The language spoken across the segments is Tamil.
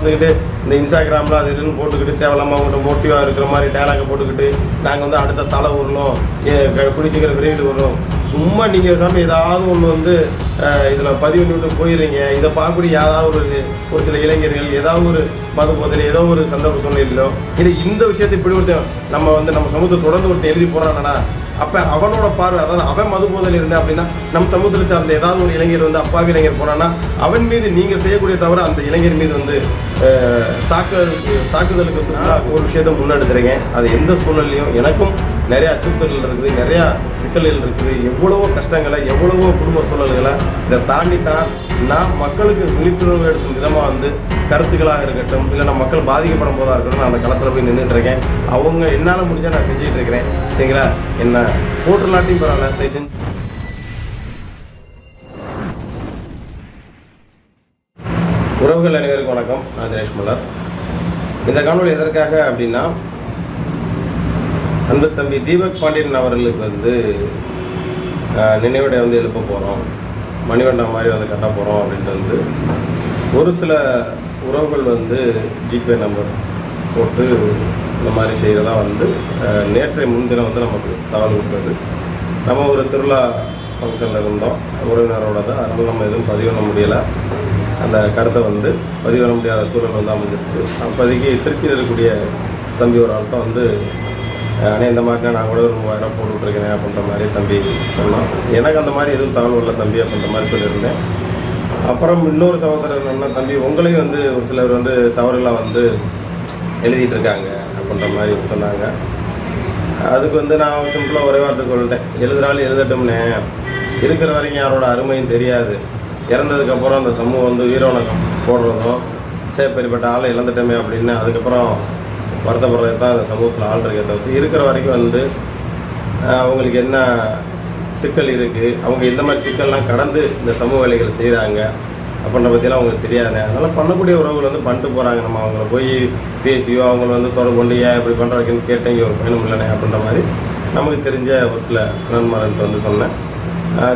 வந்துக்கிட்டு இந்த இன்ஸ்டாகிராமில் அது இதுன்னு போட்டுக்கிட்டு தேவையில்லாமல் அவங்கள்ட்ட மோட்டிவாக இருக்கிற மாதிரி டேலாக்கை போட்டுக்கிட்டு நாங்கள் வந்து அடுத்த தலை உருளோம் குடி சீக்கிரம் விரைவில் வரும் சும்மா நீங்கள் சாமி ஏதாவது ஒன்று வந்து இதில் பதிவு பண்ணிவிட்டு போயிடுறீங்க. இதை பார்க்கக்கூடிய ஏதாவது ஒரு ஒரு சில இளைஞர்கள் ஏதாவது ஒரு மது போதில் ஏதோ ஒரு சந்தர்ப்ப சூழ்நிலையிலோ இல்லை இந்த விஷயத்தை இப்படி ஒருத்தன் நம்ம வந்து நம்ம சமூகத்தை தொடர்ந்து ஒருத்தன் எழுதி போகிறாங்கன்னா அப்போ அவனோட பார்வை அதாவது அவன் மது போதையில் அப்படின்னா நம்ம சமூகத்தில் சார்ந்த ஏதாவது ஒரு இளைஞர் வந்து அப்பாவி இளைஞர் போனான்னா அவன் மீது நீங்கள் செய்யக்கூடிய தவிர அந்த இளைஞர் மீது வந்து அஹ், தாக்குதலுக்கு தாக்குதலுக்கு ஒரு விஷயத்தை முன்னெடுத்துறீங்க அது எந்த சூழல்லையும் எனக்கும் நிறையா அச்சுறுத்தல்கள் இருக்குது நிறையா சிக்கல்கள் இருக்குது. எவ்வளவோ கஷ்டங்களை எவ்வளவோ குடும்ப சூழல்களை இதை தாண்டி தான் நான் மக்களுக்கு விழிப்புணர்வு எடுக்கும் விதமாக வந்து கருத்துக்களாக இருக்கட்டும் இல்லை நான் மக்கள் பாதிக்கப்படும் போதாக இருக்கட்டும் நான் அந்த களத்தில் போய் நின்றுட்டு இருக்கேன். அவங்க என்னால் முடிஞ்சால் நான் செஞ்சுட்டு இருக்கிறேன். சரிங்களா? என்ன போட்டுலாட்டையும் பரவாயில்ல தயவு செஞ்சு. உறவுகள் அனைவருக்கும் வணக்கம். நான் தினேஷ் மலர் இந்த காணொளி எதற்காக அப்படின்னா அன்பு தம்பி தீபக் பாண்டியன் அவர்களுக்கு வந்து நினைவிடை வந்து எழுப்ப போகிறோம் மணிவண்டம் மாதிரி வந்து கட்ட போகிறோம் அப்படின்ட்டு வந்து ஒரு சில உறவுகள் வந்து ஜிபே நம்பர் போட்டு இந்த மாதிரி செய்கிறதா வந்து நேற்றை நேற்றைய முன்தினம் வந்து நமக்கு தகவல் கொடுத்தது. நம்ம ஒரு திருவிழா ஃபங்க்ஷனில் இருந்தோம். உறவினரோட தான். அதனால் நம்ம எதுவும் பதிவு பண்ண முடியலை. அந்த கருத்தை வந்து பதிவு பண்ண முடியாத சூழல் வந்து அமைஞ்சிருச்சு. அப்போதைக்கு திருச்சியில் இருக்கக்கூடிய தம்பி ஒரு ஆள் தான் வந்து ஆனால் இந்த மாதிரினா நான் கூட ஒரு மூவாயிரம் போட்டு விட்ருக்கேன் அப்படின்ற மாதிரி தம்பி சொன்னான். எனக்கு அந்த மாதிரி எதுவும் தாழ்வு இல்லை தம்பி அப்படின்ற மாதிரி சொல்லியிருந்தேன். அப்புறம் இன்னொரு சகோதரர் என்னன்னா தம்பி உங்களையும் வந்து ஒரு சிலர் வந்து தவறுகளாக வந்து எழுதிட்டு இருக்காங்க அப்படின்ற மாதிரி சொன்னாங்க. அதுக்கு வந்து நான் சிம்பிளாக ஒரே வார்த்தை சொல்லிட்டேன். எழுதுறாலும் எழுதட்டும்னே. இருக்கிற வரைக்கும் யாரோட அருமையும் தெரியாது. இறந்ததுக்கப்புறம் அந்த சமூகம் வந்து வீரவணக்கம் போடுறதும் சரி பெரியப்பட்ட ஆளை இழந்துட்டோமே அப்படின்னு அதுக்கப்புறம் வருத்தப்படுறது தான் அந்த சமூகத்தில் ஆள் இருக்கே தவிர்த்து இருக்கிற வரைக்கும் வந்து அவங்களுக்கு என்ன சிக்கல் இருக்குது அவங்க எந்த மாதிரி சிக்கல்லாம் கடந்து இந்த சமூக வேலைகள் செய்கிறாங்க அப்படின்ற பற்றிலாம் அவங்களுக்கு தெரியாதுங்க. அதனால் பண்ணக்கூடிய உறவுகள் வந்து பண்ணிட்டு போகிறாங்க நம்ம அவங்கள போய் பேசியோ அவங்கள வந்து தொடர்பு கொண்டு ஏன் இப்படி பண்ணுறதுக்குன்னு கேட்டேங்க ஒரு பயணம் இல்லைனே அப்படின்ற மாதிரி நமக்கு தெரிஞ்ச ஒரு சில நண்பர்கள்ட்ட வந்து சொன்னேன்.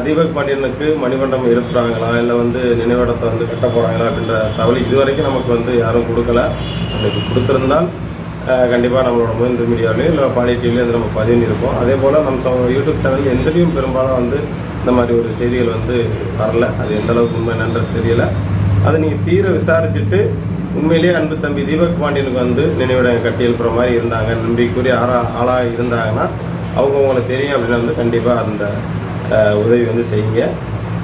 தீபக் பாண்டியனுக்கு மணிமண்டபம் எழுப்புறாங்களா இல்லை வந்து நினைவிடத்தை வந்து கட்ட போகிறாங்களா அப்படின்ற தகவல் இதுவரைக்கும் நமக்கு வந்து யாரும் கொடுக்கல. அன்றைக்கு கொடுத்துருந்தால் கண்டிப்பாக நம்மளோட முயன்று மீடியாவிலையும் இல்லை பாடி டிவிலையும் வந்து நம்ம பதிவு பண்ணியிருப்போம் அதே போல் நம்ம யூடியூப் சேனல் எந்தலையும் பெரும்பாலும் வந்து இந்த மாதிரி ஒரு செய்திகள் வந்து வரல. அது எந்த அளவுக்கு உண்மை என்னன்றது தெரியல. அதை நீங்கள் தீர விசாரிச்சுட்டு உண்மையிலேயே அன்பு தம்பி தீபக் பாண்டியனுக்கு வந்து நினைவிடம் கட்டி எழுப்புற மாதிரி இருந்தாங்க. நம்பிக்குரிய ஆறா ஆளாக இருந்தாங்கன்னா அவங்க உங்களுக்கு தெரியும் அப்படின்னா வந்து கண்டிப்பாக அந்த உதவி வந்து செய்யுங்க.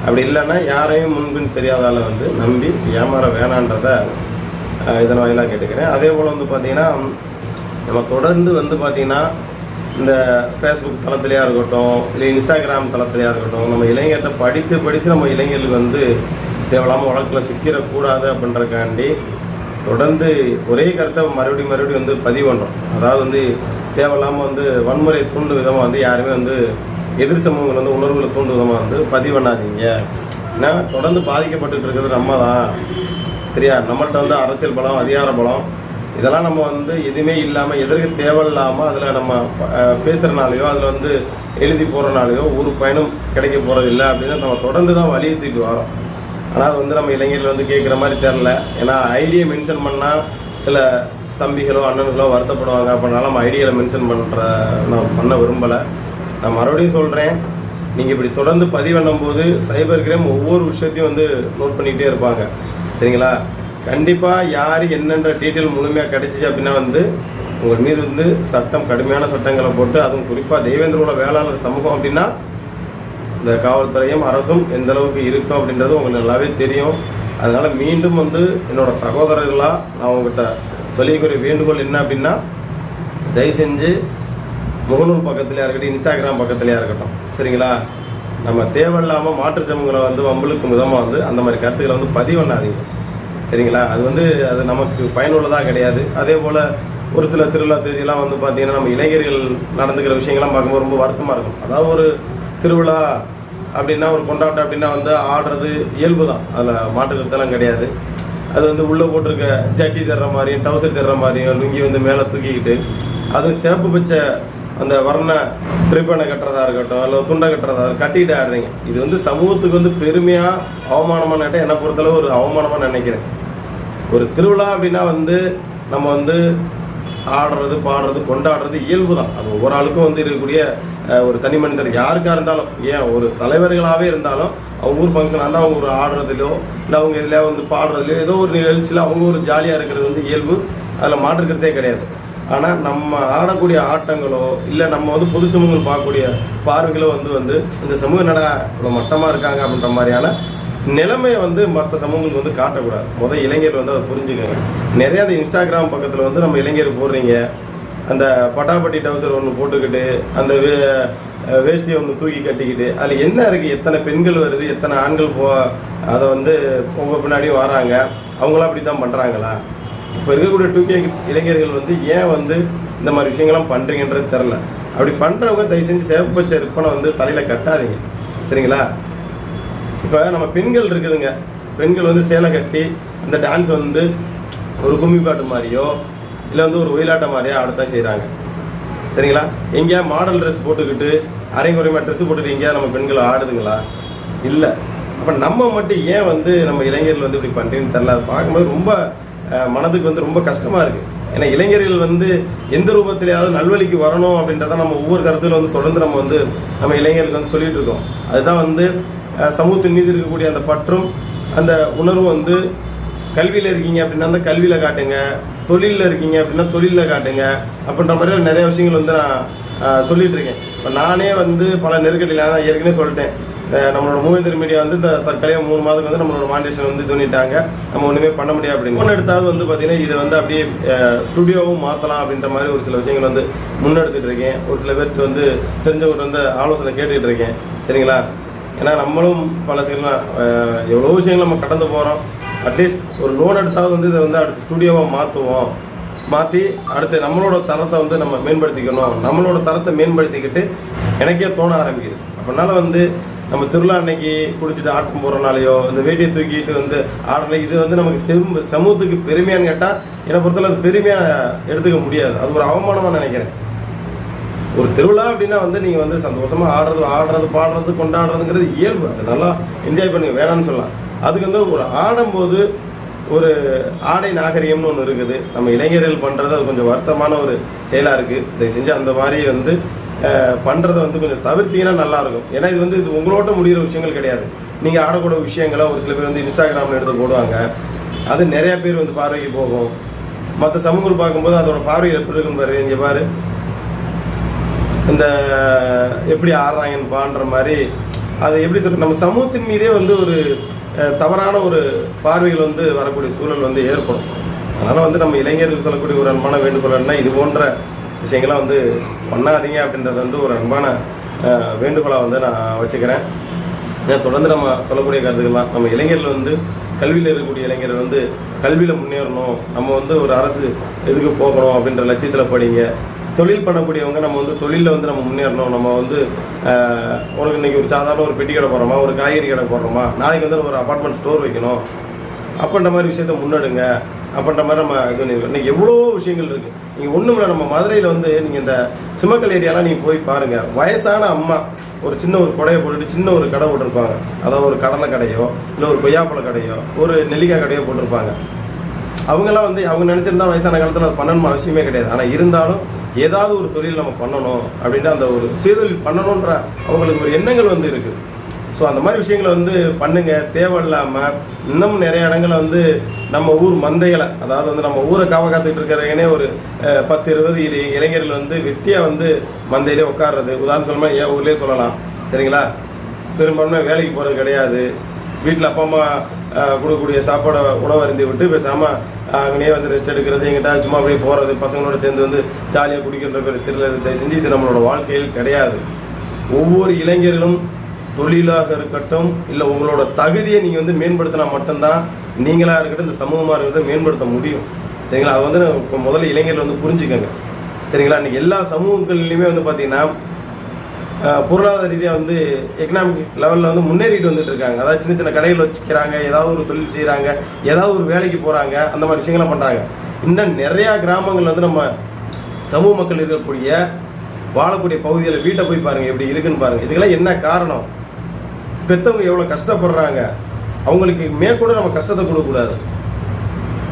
அப்படி இல்லைன்னா யாரையும் முன்பின் தெரியாதால வந்து நம்பி ஏமாற வேணான்றத இதன் வாயிலாக கேட்டுக்கிறேன். அதே போல் வந்து பார்த்தீங்கன்னா நம்ம தொடர்ந்து வந்து பார்த்திங்கன்னா இந்த ஃபேஸ்புக் தளத்துலையாக இருக்கட்டும் இல்லை இன்ஸ்டாகிராம் தளத்துலையாக இருக்கட்டும் நம்ம இளைஞர்கிட்ட படித்து படித்து நம்ம இளைஞர்களுக்கு வந்து தேவையில்லாமல் வழக்கில் சிக்கிடக்கூடாது அப்படின்றக்காண்டி தொடர்ந்து ஒரே கருத்தை மறுபடியும் மறுபடியும் வந்து பதிவு பண்ணுறோம் அதாவது வந்து தேவையில்லாமல் வந்து வன்முறை தூண்டும் விதமாக வந்து யாருமே வந்து எதிர் சமூகங்கள் வந்து உணர்வுகளை தூண்டும் விதமாக வந்து பதிவு பண்ணாதீங்க. ஏன்னா தொடர்ந்து பாதிக்கப்பட்டுட்டு இருக்கிறது நம்ம தான் சரியா? நம்மள்கிட்ட வந்து அரசியல் பலம் அதிகார பலம் இதெல்லாம் நம்ம வந்து எதுவுமே இல்லாமல் எதற்கு தேவையில்லாமல் அதில் நம்ம பேசுகிறனாலையோ அதில் வந்து எழுதி போகிறனாலையோ ஒரு பயனும் கிடைக்க போகிறது இல்லை அப்படின்னு நம்ம தொடர்ந்து தான் வலியுறுத்திட்டு வரோம். ஆனால் அது வந்து நம்ம இளைஞர்கள் வந்து கேட்குற மாதிரி தெரில ஏன்னா ஐடியை மென்ஷன் பண்ணால் சில தம்பிகளோ அண்ணன்களோ வருத்தப்படுவாங்க அப்படினால நம்ம ஐடியாவில் மென்ஷன் பண்ணுற நான் பண்ண விரும்பலை. நான் மறுபடியும் சொல்கிறேன் நீங்கள் இப்படி தொடர்ந்து பதிவு பண்ணும்போது சைபர் கிரைம் ஒவ்வொரு விஷயத்தையும் வந்து நோட் பண்ணிக்கிட்டே இருப்பாங்க. சரிங்களா? கண்டிப்பாக யார் என்னென்ற டீட்டெயில் முழுமையாக கிடைச்சிச்சு அப்படின்னா வந்து உங்கள் மீது வந்து சட்டம் கடுமையான சட்டங்களை போட்டு அதுவும் குறிப்பாக தேவேந்திரோட வேளாளர் சமூகம் அப்படின்னா இந்த காவல்துறையும் அரசும் எந்த அளவுக்கு இருக்கும் அப்படின்றது உங்களுக்கு நல்லாவே தெரியும். அதனால் மீண்டும் வந்து என்னோடய சகோதரர்களாக நான் உங்ககிட்ட சொல்லிக்கூடிய வேண்டுகோள் என்ன அப்படின்னா தயவு செஞ்சு முகநூல் பக்கத்துலையாக இருக்கட்டும் இன்ஸ்டாகிராம் பக்கத்துலையாக இருக்கட்டும். சரிங்களா? நம்ம தேவையில்லாமல் மாற்று சமூகங்களை வந்து வம்பளுக்கும் விதமாக வந்து அந்த மாதிரி கருத்துக்களை வந்து பதிவு பண்ணாதீங்க. சரிங்களா? அது வந்து அது நமக்கு பயனுள்ளதாக கிடையாது. அதே போல் ஒரு சில திருவிழா தேதியெல்லாம் வந்து பார்த்தீங்கன்னா நம்ம இளைஞர்கள் நடந்துக்கிற விஷயங்கள்லாம் பார்க்கும்போது ரொம்ப வருத்தமாக இருக்கும். அதாவது ஒரு திருவிழா அப்படின்னா ஒரு கொண்டாட்டம் அப்படின்னா வந்து ஆடுறது இயல்பு தான். அதில் மாட்டுக்கிறதெல்லாம் கிடையாது. அது வந்து உள்ளே போட்டிருக்க ஜட்டி தர்ற மாதிரியும் டவுசர் தர்ற மாதிரியும் லுங்கி வந்து மேலே தூக்கிக்கிட்டு அதுவும் சிறப்பு பச்சை அந்த வர்ண ரிப்பனை கட்டுறதா இருக்கட்டும் இல்லை துண்டை கட்டுறதா கட்டிட்டு ஆடுறீங்க. இது வந்து சமூகத்துக்கு வந்து பெருமையாக அவமானமாக என்னை பொறுத்தளவு ஒரு அவமானமாக நினைக்கிறேன். ஒரு திருவிழா அப்படின்னா வந்து நம்ம வந்து ஆடுறது பாடுறது கொண்டாடுறது இயல்பு தான் அது ஒவ்வொரு ஆளுக்கும் வந்து இருக்கக்கூடிய ஒரு தனி மனிதர் யாருக்காக இருந்தாலும் ஏன் ஒரு தலைவர்களாகவே இருந்தாலும் அவங்க ஊர் ஃபங்க்ஷன் ஆனால் அவங்க ஒரு ஆடுறதுலையோ இல்லை அவங்க இதில் வந்து பாடுறதுலையோ ஏதோ ஒரு நிகழ்ச்சியில் அவங்க ஒரு ஜாலியாக இருக்கிறது வந்து இயல்பு. அதில் மாற்றுக்கிறதே கிடையாது. ஆனால் நம்ம ஆடக்கூடிய ஆட்டங்களோ இல்லை நம்ம வந்து பொதுச்சமூகங்கள் பார்க்கக்கூடிய பார்வைகளோ வந்து வந்து இந்த சமூக நட இவ்வளோ மட்டமாக இருக்காங்க அப்படின்ற மாதிரியான நிலைமையை வந்து மற்ற சமூகங்களுக்கு வந்து காட்டக்கூடாது. முதல் இளைஞர் வந்து அதை புரிஞ்சுக்கோங்க. நிறையா அந்த இன்ஸ்டாகிராம் பக்கத்தில் வந்து நம்ம இளைஞர் போடுறீங்க. அந்த பட்டாப்பட்டி டவுசர் ஒன்று போட்டுக்கிட்டு அந்த வே வேஷ்டியை ஒன்று தூக்கி கட்டிக்கிட்டு அதில் என்ன இருக்குது எத்தனை பெண்கள் வருது? எத்தனை ஆண்கள் போ அதை வந்து உங்கள் பின்னாடியும் வராங்க. அவங்களாம் அப்படி தான் பண்ணுறாங்களா இப்போ இருக்கக்கூடிய டூ கே இளைஞர்கள் வந்து ஏன் வந்து இந்த மாதிரி விஷயங்கள்லாம் பண்ணுறீங்கன்றது தெரில அப்படி பண்ணுறவங்க தயவு செஞ்சு சேவப்பு பச்சை விற்பனை வந்து தலையில் கட்டாதீங்க. சரிங்களா? இப்போ நம்ம பெண்கள் இருக்குதுங்க. பெண்கள் வந்து சேலை கட்டி அந்த டான்ஸ் வந்து ஒரு கும்மி பாட்டு மாதிரியோ இல்லை வந்து ஒரு ஒயிலாட்டம் மாதிரியோ ஆடத்தான் செய்கிறாங்க சரிங்களா? எங்கேயா மாடல் ட்ரெஸ் போட்டுக்கிட்டு அரைங்குறைமா ட்ரெஸ் போட்டுட்டு எங்கேயா நம்ம பெண்கள் ஆடுதுங்களா? இல்லை. அப்போ நம்ம மட்டும் ஏன் வந்து நம்ம இளைஞர்கள் வந்து இப்படி பண்ணுறீங்கன்னு தெரில அதை பார்க்கும்போது ரொம்ப மனதுக்கு வந்து ரொம்ப கஷ்டமாக இருக்குது ஏன்னா இளைஞர்கள் வந்து எந்த ரூபத்திலேயாவது நல்வழிக்கு வரணும் அப்படின்றத நம்ம ஒவ்வொரு கருத்தில் வந்து தொடர்ந்து நம்ம வந்து நம்ம இளைஞர்களுக்கு வந்து சொல்லிட்டு இருக்கோம். அதுதான் வந்து சமூகத்தின் மீது இருக்கக்கூடிய அந்த பற்றும் அந்த உணர்வு வந்து கல்வியில் இருக்கீங்க அப்படின்னா அந்த கல்வியில் காட்டுங்க. தொழிலில் இருக்கீங்க அப்படின்னா தொழிலில் காட்டுங்க. அப்படின்ற மாதிரி நிறைய விஷயங்கள் வந்து நான் சொல்லிகிட்ருக்கேன் சொல்லிட்டு இருக்கேன். இப்போ நானே வந்து பல நெருக்கடியில் நான் ஏற்கனவே சொல்லிட்டேன். நம்மளோட மூவேந்தர் மீடியா வந்து இந்த தற்காலிக மூணு மாதத்துக்கு வந்து நம்மளோட மாண்டேஷன் வந்து இது பண்ணிட்டாங்க. நம்ம ஒன்றுமே பண்ண முடியாது அப்படின்னு. ஒன்று எடுத்தாவது வந்து பார்த்தீங்கன்னா இதை வந்து அப்படியே ஸ்டுடியோவும் மாற்றலாம் அப்படின்ற மாதிரி ஒரு சில விஷயங்கள் வந்து முன்னெடுத்துட்டு இருக்கேன். ஒரு சில பேருக்கு வந்து தெரிஞ்சவங்க வந்து ஆலோசனை கேட்டுக்கிட்டு இருக்கேன். சரிங்களா? ஏன்னா நம்மளும் பல சில எவ்வளோ விஷயங்கள் நம்ம கடந்து போகிறோம் அட்லீஸ்ட் ஒரு லோன் எடுத்தாவது வந்து இதை வந்து அடுத்த ஸ்டுடியோவாக மாற்றுவோம் மாற்றி அடுத்து நம்மளோட தரத்தை வந்து நம்ம மேம்படுத்திக்கணும். நம்மளோட தரத்தை மேம்படுத்திக்கிட்டு எனக்கே தோண ஆரம்பிக்குது. அப்படினால வந்து நம்ம திருவிழா அன்னைக்கு குடிச்சிட்டு ஆட்டம் போடுறனாலையோ இந்த வேட்டியை தூக்கிட்டு வந்து ஆடுற இது வந்து நமக்கு செம் சமூகத்துக்கு பெருமையான்னு கேட்டால் என்னை பொறுத்தவரை அது பெருமையாக எடுத்துக்க முடியாது. அது ஒரு அவமானமாக நினைக்கிறேன். ஒரு திருவிழா அப்படின்னா வந்து நீங்கள் வந்து சந்தோஷமா ஆடுறது ஆடுறது பாடுறது கொண்டாடுறதுங்கிறது இயல்பு. அதை நல்லா என்ஜாய் பண்ணுங்க. வேணாம்னு சொல்லலாம். அதுக்கு வந்து ஒரு ஆடும்போது ஒரு ஆடை நாகரிகம்னு ஒன்று இருக்குது. நம்ம இளைஞர்கள் பண்ணுறது அது கொஞ்சம் வருத்தமான ஒரு செயலாக இருக்குது தயவு செஞ்சு அந்த மாதிரி வந்து பண்ணுறதை வந்து கொஞ்சம் தவிர்த்தீங்கன்னா நல்லாயிருக்கும். ஏன்னா இது வந்து இது உங்களோட முடிகிற விஷயங்கள் கிடையாது. நீங்கள் ஆடக்கூடிய விஷயங்களை ஒரு சில பேர் வந்து இன்ஸ்டாகிராமில் எடுத்து போடுவாங்க. அது நிறைய பேர் வந்து பார்வைக்கு போகும். மற்ற சமூகம் பார்க்கும்போது அதோட பார்வை எப்படி இருக்குன்னு பாரு இங்கே பாரு. இந்த எப்படி ஆடுறாங்கன்னு பான்ற மாதிரி அது எப்படி சொல்ற நம்ம சமூகத்தின் மீதே வந்து ஒரு அஹ், தவறான ஒரு பார்வைகள் வந்து வரக்கூடிய சூழல் வந்து ஏற்படும். அதனால் வந்து நம்ம இளைஞர்கள் சொல்லக்கூடிய ஒரு அன்பான வேண்டுகோள் என்ன இது போன்ற விஷயங்கள்லாம் வந்து பண்ணாதீங்க அப்படின்றது வந்து ஒரு அன்பான வேண்டுகோளாக வந்து நான் வச்சுக்கிறேன். ஏன் தொடர்ந்து நம்ம சொல்லக்கூடிய கருத்துக்கள்லாம் நம்ம இளைஞர்கள் வந்து கல்வியில் இருக்கக்கூடிய இளைஞர்கள் வந்து கல்வியில் முன்னேறணும். நம்ம வந்து ஒரு அரசு எதுக்கு போகணும் அப்படின்ற லட்சியத்தில் படிங்க தொழில் பண்ணக்கூடியவங்க நம்ம வந்து தொழிலில் வந்து நம்ம முன்னேறணும். நம்ம வந்து உனக்கு இன்றைக்கி ஒரு சாதாரண ஒரு பெட்டி கடை போடுறோமா? ஒரு காய்கறி கடை போடுறோமா? நாளைக்கு வந்து ஒரு அப்பார்ட்மெண்ட் ஸ்டோர் வைக்கணும். அப்படின்ற மாதிரி விஷயத்த முன்னெடுங்க. அப்படின்ற மாதிரி நம்ம இது பண்ணிருக்கோம் இன்னைக்கு எவ்வளோ விஷயங்கள் இருக்குது நீங்கள் ஒன்றும் இல்லை நம்ம மதுரையில் வந்து நீங்கள் இந்த சிமக்கல் ஏரியாலாம் நீங்கள் போய் பாருங்கள் வயசான அம்மா ஒரு சின்ன ஒரு கொடையை போட்டுட்டு சின்ன ஒரு கடை போட்டிருப்பாங்க. அதாவது ஒரு கடலை கடையோ இல்லை ஒரு கொய்யாப்பழ கடையோ ஒரு நெல்லிக்காய் கடையோ போட்டிருப்பாங்க. அவங்கெல்லாம் வந்து அவங்க நினச்சிருந்தா வயசான காலத்தில் அது பண்ணணும் அவசியமே கிடையாது. ஆனால் இருந்தாலும் ஏதாவது ஒரு தொழில் நம்ம பண்ணணும் அப்படின்ட்டு அந்த ஒரு சுயதொழில் பண்ணணுன்ற அவங்களுக்கு ஒரு எண்ணங்கள் வந்து இருக்குது. ஸோ அந்த மாதிரி விஷயங்களை வந்து பண்ணுங்க. தேவையில்லாமல் இன்னும் நிறைய இடங்களை வந்து நம்ம ஊர் மந்தைகளை அதாவது வந்து நம்ம ஊரை காவ காத்துக்கிட்டு இருக்கிறவங்கனே ஒரு பத்து இருபது இரு இளைஞர்கள் வந்து வெட்டியாக வந்து மந்தையிலே உட்கார்றது. உதாரணம் சொல்லணும் என் ஊர்லேயே சொல்லலாம். சரிங்களா? பெரும்பான்மை வேலைக்கு போகிறது கிடையாது. வீட்டில் அப்பா அம்மா கொடுக்கக்கூடிய சாப்பாடை உணவு அருந்தி விட்டு பேசாமல் அங்கேயே வந்து ரெஸ்ட் எடுக்கிறது எங்கிட்ட சும்மா அப்படியே போகிறது பசங்களோட சேர்ந்து வந்து ஜாலியாக குடிக்கின்ற பேர் திருவிழா செஞ்சு இது நம்மளோட வாழ்க்கையில் கிடையாது. ஒவ்வொரு இளைஞர்களும் தொழிலாக இருக்கட்டும் இல்லை உங்களோட தகுதியை நீங்கள் வந்து மேம்படுத்தினா மட்டும்தான் நீங்களாக இருக்கட்டும் இந்த சமூகமாக இருக்கிறத மேம்படுத்த முடியும். சரிங்களா? அது வந்து இப்போ முதல்ல இளைஞர்கள் வந்து புரிஞ்சுக்கோங்க. சரிங்களா? இன்னைக்கு எல்லா சமூகங்கள்லையுமே வந்து பார்த்தீங்கன்னா பொருளாதார ரீதியாக வந்து எக்கனாமிக் லெவலில் வந்து முன்னேறிட்டு வந்துட்டு இருக்காங்க. அதாவது சின்ன சின்ன கடைகள் வச்சுக்கிறாங்க ஏதாவது ஒரு தொழில் செய்கிறாங்க ஏதாவது ஒரு வேலைக்கு போகிறாங்க அந்த மாதிரி விஷயங்கள்லாம் பண்ணுறாங்க இன்னும் நிறையா கிராமங்கள் வந்து நம்ம சமூக மக்கள் இருக்கக்கூடிய வாழக்கூடிய பகுதியில் வீட்டை போய் பாருங்கள் எப்படி இருக்குன்னு பாருங்கள் இதுக்கெல்லாம் என்ன காரணம்? பெற்றவங்க எவ்வளோ கஷ்டப்படுறாங்க அவங்களுக்கு மேற்கொண்டு நம்ம கஷ்டத்தை கொடுக்கக்கூடாது.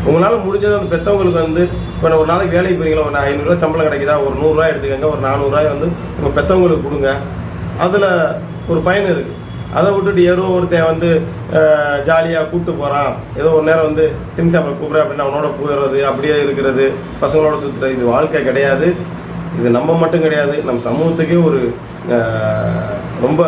உங்களால் முடிஞ்சது அந்த பெற்றவங்களுக்கு வந்து இப்போ ஒரு நாளைக்கு வேலைக்கு போகிறீங்களா ஒரு ஐநூறுரூவா சம்பளம் கிடைக்குதா ஒரு நூறுரூவா எடுத்துக்கோங்க ஒரு நானூறுரூவாய் வந்து உங்கள் பெற்றவங்களுக்கு கொடுங்க. அதில் ஒரு பயன் இருக்குது அதை விட்டுட்டு ஏதோ ஒருத்தன் வந்து ஜாலியாக கூப்பிட்டு போகிறான் ஏதோ ஒரு நேரம் வந்து டின் சாப்பிட கூப்பிட்றேன் அப்படின்னு அவனோட போயிடுறது அப்படியே இருக்கிறது பசங்களோட சுற்றுறது இது வாழ்க்கை கிடையாது. இது நம்ம மட்டும் கிடையாது. நம்ம சமூகத்துக்கே ஒரு ரொம்ப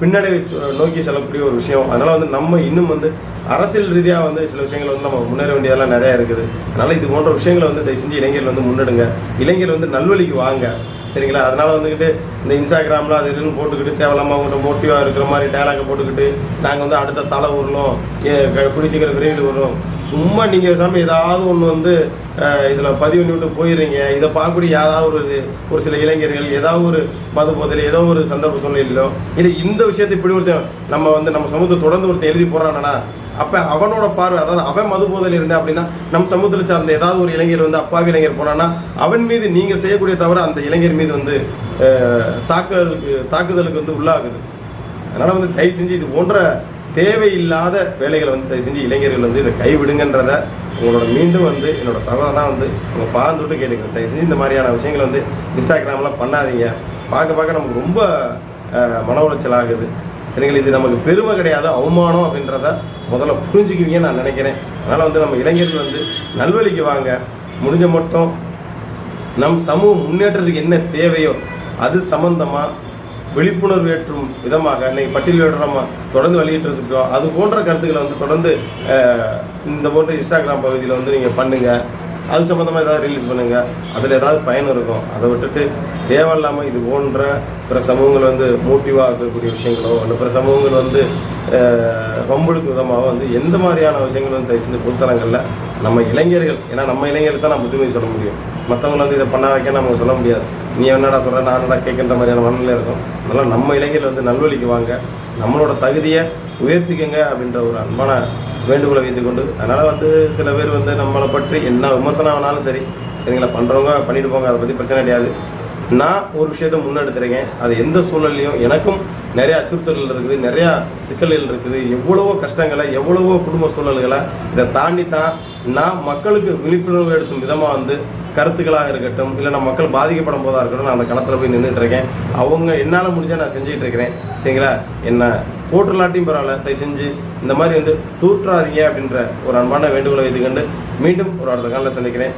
பின்னடைவை நோக்கி செல்லக்கூடிய ஒரு விஷயம். அதனால வந்து நம்ம இன்னும் வந்து அரசியல் ரீதியாக வந்து சில விஷயங்கள் வந்து நம்ம முன்னேற வேண்டியதெல்லாம் நிறையா இருக்குது. அதனால இது போன்ற விஷயங்களை வந்து தயவு செஞ்சு இளைஞர்கள் வந்து முன்னெடுங்க. இளைஞர் வந்து நல்வழிக்கு வாங்க. சரிங்களா? அதனால வந்துக்கிட்டு இந்த இன்ஸ்டாகிராமில் அது இதுன்னு போட்டுக்கிட்டு தேவையில்லாம அவங்கள்ட்ட மோட்டிவாக இருக்கிற மாதிரி டேலாக்கை போட்டுக்கிட்டு நாங்கள் வந்து அடுத்த தலை உருளும் ஏ சீக்கிரம் விரைவில் வரும் சும்மா நீங்கள் சாமி ஏதாவது ஒன்று வந்து இதில் பதிவு பண்ணி விட்டு போயிடுறீங்க. இதை பார்க்கக்கூடிய யாராவது ஒரு ஒரு சில இளைஞர்கள் ஏதாவது ஒரு மது போதில் ஏதோ ஒரு சந்தர்ப்ப சூழ்நிலையிலோ இல்லை இந்த விஷயத்தை இப்படி ஒருத்தன் நம்ம வந்து நம்ம சமூகத்தை தொடர்ந்து ஒருத்தன் எழுதி போகிறானா அப்போ அவனோட பார்வை அதாவது அவன் மது போதையில் இருந்தா அப்படின்னா நம் சமூகத்தில் சார்ந்த ஏதாவது ஒரு இளைஞர் வந்து அப்பாவி இளைஞர் போனான்னா அவன் மீது நீங்கள் செய்யக்கூடிய தவிர அந்த இளைஞர் மீது வந்து தாக்குதலுக்கு தாக்குதலுக்கு வந்து உள்ளாகுது. அதனால் வந்து தயவு செஞ்சு இது போன்ற தேவையில்லாத வேலைகளை வந்து தயவு செஞ்சு இளைஞர்கள் வந்து இதை கைவிடுங்கன்றத உங்களோட மீண்டும் வந்து என்னோட சகோதரனா வந்து உங்கள் பார்த்துட்டு கேட்டுக்கிறேன். தயவு செஞ்சு இந்த மாதிரியான விஷயங்களை வந்து இன்ஸ்டாகிராம்லாம் பண்ணாதீங்க. பார்க்க பார்க்க நமக்கு ரொம்ப மன உளைச்சல் ஆகுது. சரிங்களா? இது நமக்கு பெருமை கிடையாது அவமானம் அப்படின்றத முதல்ல புரிஞ்சுக்குவீங்கன்னு நான் நினைக்கிறேன். அதனால் வந்து நம்ம இளைஞர்கள் வந்து நல்வழிக்கு வாங்க. முடிஞ்ச மட்டும் நம் சமூகம் முன்னேற்றத்துக்கு என்ன தேவையோ அது சம்மந்தமாக விழிப்புணர்வு ஏற்றும் விதமாக இன்னைக்கு பட்டியல் நம்ம தொடர்ந்து வெளியிட்டு இருக்கிறோம் அது போன்ற கருத்துக்களை வந்து தொடர்ந்து இந்த போன்ற இன்ஸ்டாகிராம் பகுதியில் வந்து நீங்கள் பண்ணுங்கள் அது சம்மந்தமாக ஏதாவது ரிலீஸ் பண்ணுங்கள் அதில் ஏதாவது பயன் இருக்கும். அதை விட்டுட்டு தேவையில்லாமல் இது போன்ற பிற சமூகங்கள் வந்து மோட்டிவாக இருக்கக்கூடிய விஷயங்களோ இல்லை பிற சமூகங்கள் வந்து அஹ், விதமாக வந்து எந்த மாதிரியான விஷயங்கள் வந்து தயவு செஞ்சு புத்தகங்களில் நம்ம இளைஞர்கள் ஏன்னா நம்ம இளைஞர்கள் தான் நம்ம புதுமை சொல்ல முடியும். மற்றவங்களை வந்து இதை பண்ண வைக்க நம்ம சொல்ல முடியாது. நீ என்னடா சொல்கிற நான் என்னடா கேட்கின்ற மாதிரியான மனநிலை இருக்கும். அதனால் நம்ம இளைஞர்கள் வந்து நல்வழிக்கு வாங்க. நம்மளோட தகுதியை உயர்த்திக்கங்க அப்படின்ற ஒரு அன்பான வேண்டுகோளை வைத்து கொண்டு அதனால் வந்து சில பேர் வந்து நம்மளை பற்றி என்ன விமர்சனம் ஆனாலும் சரி சரிங்களா பண்ணுறவங்க பண்ணிட்டு போங்க அதை பற்றி பிரச்சனை கிடையாது. நான் ஒரு விஷயத்தை முன்னெடுத்துருக்கேன். அது எந்த சூழல்லையும் எனக்கும் நிறைய அச்சுறுத்தல்கள் இருக்குது நிறையா சிக்கல்கள் இருக்குது. எவ்வளவோ கஷ்டங்களை எவ்வளவோ குடும்ப சூழல்களை இதை தாண்டி தான் நான் மக்களுக்கு விழிப்புணர்வு எடுத்தும் விதமாக வந்து கருத்துக்களாக இருக்கட்டும் இல்லை நம்ம மக்கள் பாதிக்கப்படும் போதாக இருக்கட்டும் நான் அந்த களத்தில் போய் நின்றுட்டு இருக்கேன். அவங்க என்னால் முடிஞ்சால் நான் செஞ்சுக்கிட்டு இருக்கிறேன். சரிங்களா? என்ன போட்டுலாட்டியும் பரவாயில்ல தயவு செஞ்சு இந்த மாதிரி வந்து தூற்றாதீங்க அப்படின்ற ஒரு அன்பான வேண்டுகோளை வைத்துக்கொண்டு மீண்டும் ஒரு அடுத்த காலில் சந்திக்கிறேன்.